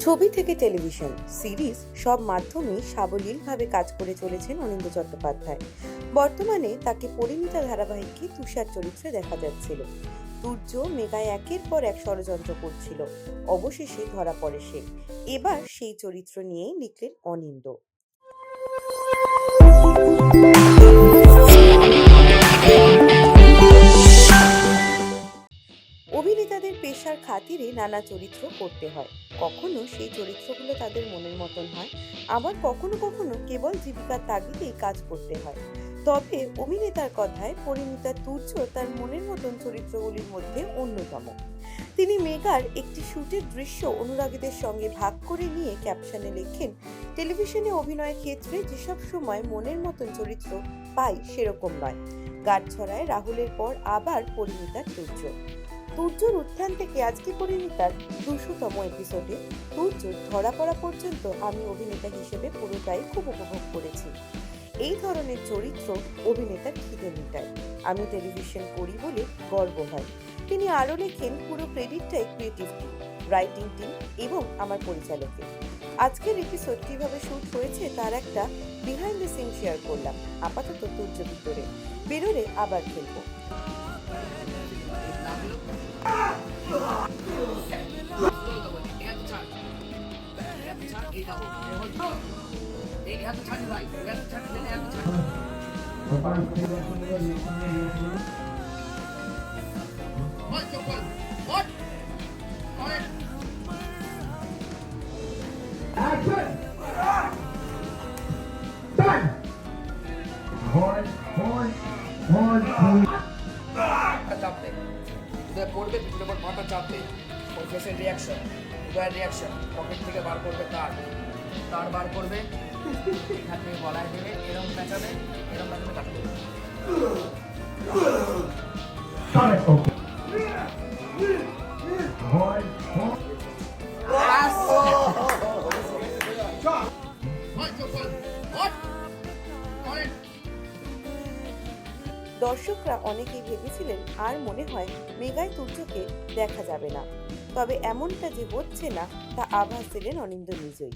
ছবি থেকে television, series সব মাধ্যমেই সাবলীলভাবে কাজ করে চলেছেন অনিন্দ চট্টোপাধ্যায়। বর্তমানে তাকে পরিণীতা ধারাবাহিকে তুষার চরিত্রে দেখা যাচ্ছিল। তুর্য মেগায় একের পর এক ষড়যন্ত্র করছিল। অবশেষে ধরা পড়ে সে। এবার সেই চরিত্র নিয়েই লিখলেন অনিন্দ নানা চরিত্র করতে হয়। কখনো সেই চরিত্রগুলো তাদের মনের মতন হয়, আবার কখনো কখনো কেবল জীবিকার তাগিদেই কাজ করতে হয়। তবে অভিনেতার কথায় পরিণীতা তুর্য তার মনের মতন চরিত্রগুলির মধ্যে অন্যতম। তিনি মেগার একটি শুটের দৃশ্য অনুরাগীদের সঙ্গে ভাগ করে নিয়ে ক্যাপশনে লেখেন, টেলিভিশনে অভিনয়ের ক্ষেত্রে যেসব সময় মনের মতন চরিত্র পাই সেরকম নয়। গাঁটছড়ায় রাহুলের পর আবার পরিণীতার তুর্য। তুর্যর উত্থান থেকে আজকে পরিণীতার দুশোতম এপিসোডে তুর্য ধরা পড়া পর্যন্ত আমি অভিনেতা হিসেবে পুরোটাই খুব উপভোগ করেছি। এই ধরনের চরিত্র অভিনেতার খিদে মেটায়। আমি টেলিভিশন করি বলে গর্ব হয়। তিনি আরও লেখেন, পুরো ক্রেডিটটাই ক্রিয়েটিভ টিম রাইটিং টিম এবং আমার পরিচালকের। আজকের এপিসোড কীভাবে শুট হয়েছে তার একটা বিহাইন্ড দ্য সিন শেয়ার করলাম। আপাতত তুর্য ভিতরে। বেরোলে আবার খেলব। Hard, hard, hard. মাথা চাপতে উদয় পড়বে পিঠের উপর মাথা চাপতে ফেসের রিয়াকশন উদয়ের রিয়াকশন পকেট থেকে বার করবে তার তার বার করবে দেবে, এরম এরম কাটবে। দর্শকরা অনেকেই ভেবেছিলেন, আর মনে হয় মেঘায় তুর্যকে দেখা যাবে না। তবে এমনটা যে হচ্ছে না, তা আভাস দিলেন অনিন্দ নিজেই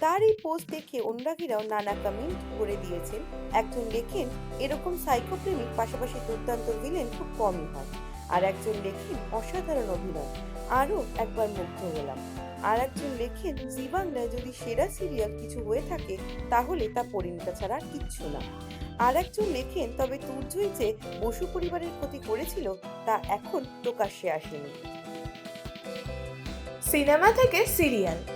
তার এই পোস্ট দেখে অনুরাগীরাও নানা কমেন্ট করে দিয়েছেন। একজন লেখেন, এরকম সাইকোপ্রেমিক পাশাপাশি দুর্দান্ত ভিলেন খুব কমই হয়। আর একজন লেখেন, অসাধারণ অভিনয়। আরও একবার মুগ্ধ হলাম। আর একজন লেখেন জি বাংলায় যদি সেরা সিরিয়াল কিছু হয়ে থাকে, তাহলে তা পরিণীতা ছাড়া কিচ্ছু না। আর একজন লেখেন, তবে তুর্যই যে বসু পরিবারের ক্ষতি করেছিল, তা এখন প্রকাশ্যে আসেনি। সিনেমা থেকে সিরিয়াল।